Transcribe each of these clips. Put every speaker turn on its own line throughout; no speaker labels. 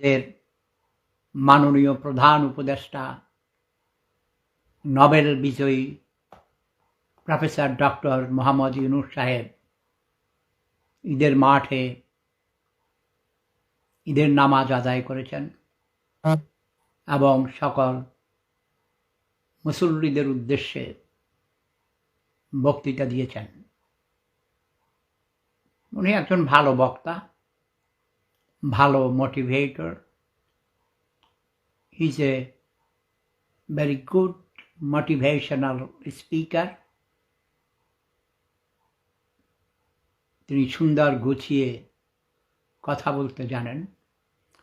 এর মাননীয় প্রধান উপদেষ্টা, নোবেল বিজয়ী প্রফেসর ডক্টর মোহাম্মদ ইউনুস সাহেব, ঈদের মাঠে ঈদের নামাজ আদায় করেছেন এবং সকল মুসল্লিদের উদ্দেশ্যে বক্তৃতা দিয়েছেন। উনি একজন ভালো বক্তা। ভালো motivator is a very good motivational speaker তিনি সুন্দর গুছিয়ে কথা বলতে জানেন।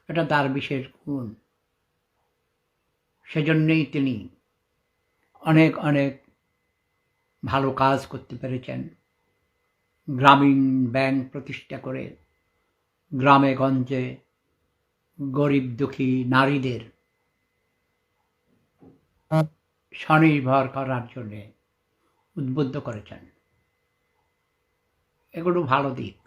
এটা তার বিশেষ গুণ। সেজন্যই তিনি অনেক অনেক ভালো কাজ করতে পেরেছেন। গ্রামীণ ব্যাংক প্রতিষ্ঠা করে গ্রামে গঞ্জে গরিব দুঃখী নারীদের স্বনির্ভর করার জন্যে উদ্বুদ্ধ করেছেন। এগুলো ভালো দিক।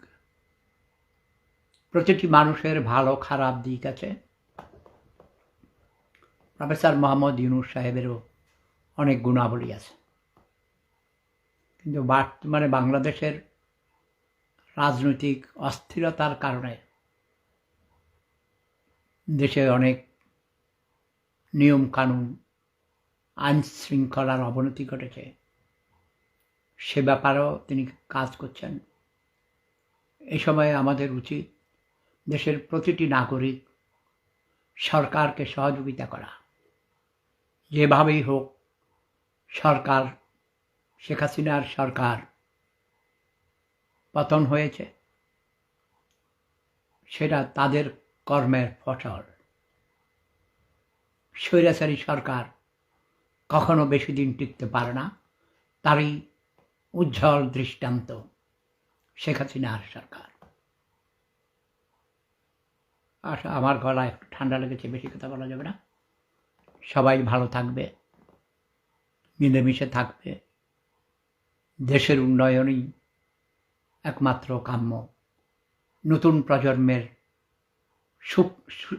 প্রতিটি মানুষের ভালো, খারাপ দিক আছে। প্রফেসর মোহাম্মদ ইউনুস সাহেবেরও অনেক গুণাবলী আছে। কিন্তু বর্তমানে বাংলাদেশের রাজনৈতিক অস্থিরতার কারণে দেশে অনেক নিয়ম কানুন আইন শৃঙ্খলার অবনতি ঘটেছে। সে ব্যাপারেও তিনি কাজ করছেন। এই সময়ে আমাদের উচিত দেশের প্রতিটি নাগরিক সরকারকে সহযোগিতা করা। যেভাবেই হোক, সরকার, শেখ হাসিনার সরকার পতন হয়েছে, সেটা তাদের কর্মের ফসল। স্বৈরাচারী সরকার কখনো বেশি দিন টিকতে পারে না, তারই উজ্জ্বল দৃষ্টান্ত শেখ হাসিনার সরকার। আচ্ছা আমার গলা একটু ঠান্ডা লেগেছে, বেশি কথা বলা যাবে না। সবাই ভালো থাকবে, মিলেমিশে থাকবে। দেশের উন্নয়নই একমাত্র কাম্য। নতুন প্রজন্মের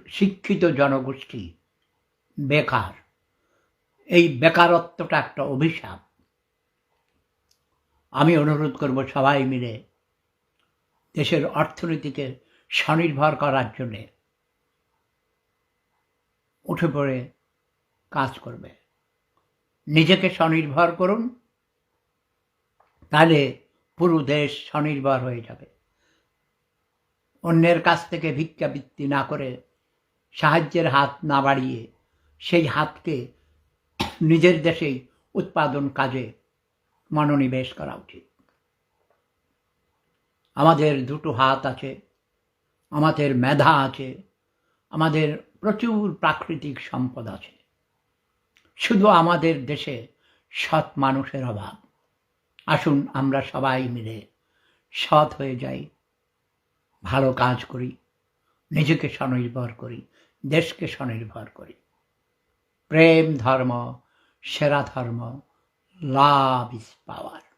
শিক্ষিত জনগোষ্ঠী বেকার। এই বেকারত্বটা একটা অভিশাপ। আমি অনুরোধ করব সবাই মিলে দেশের অর্থনীতিকে স্বনির্ভর করার জন্যে উঠে পড়ে কাজ করবে। নিজেকে স্বনির্ভর করুন, তাহলে পুরো দেশ স্বনির্ভর হয়ে যাবে। অন্যের কাছ থেকে ভিক্ষাবৃত্তি না করে সাহায্যের হাত না বাড়িয়ে সেই হাতকে নিজের দেশেই উৎপাদন কাজে মনোনিবেশ করা উচিত। আমাদের দুটো হাত আছে, আমাদের মেধা আছে, আমাদের প্রচুর প্রাকৃতিক সম্পদ আছে। শুধু আমাদের দেশে সৎ মানুষের অভাব। আসুন আমরা সবাই মিলে সৎ হয়ে যাই, ভালো কাজ করি, নিজেকে স্বনির্ভর করি, দেশকে স্বনির্ভর করি। প্রেম ধর্ম, সেরা ধর্ম, লাভ ইজ পাওয়ার।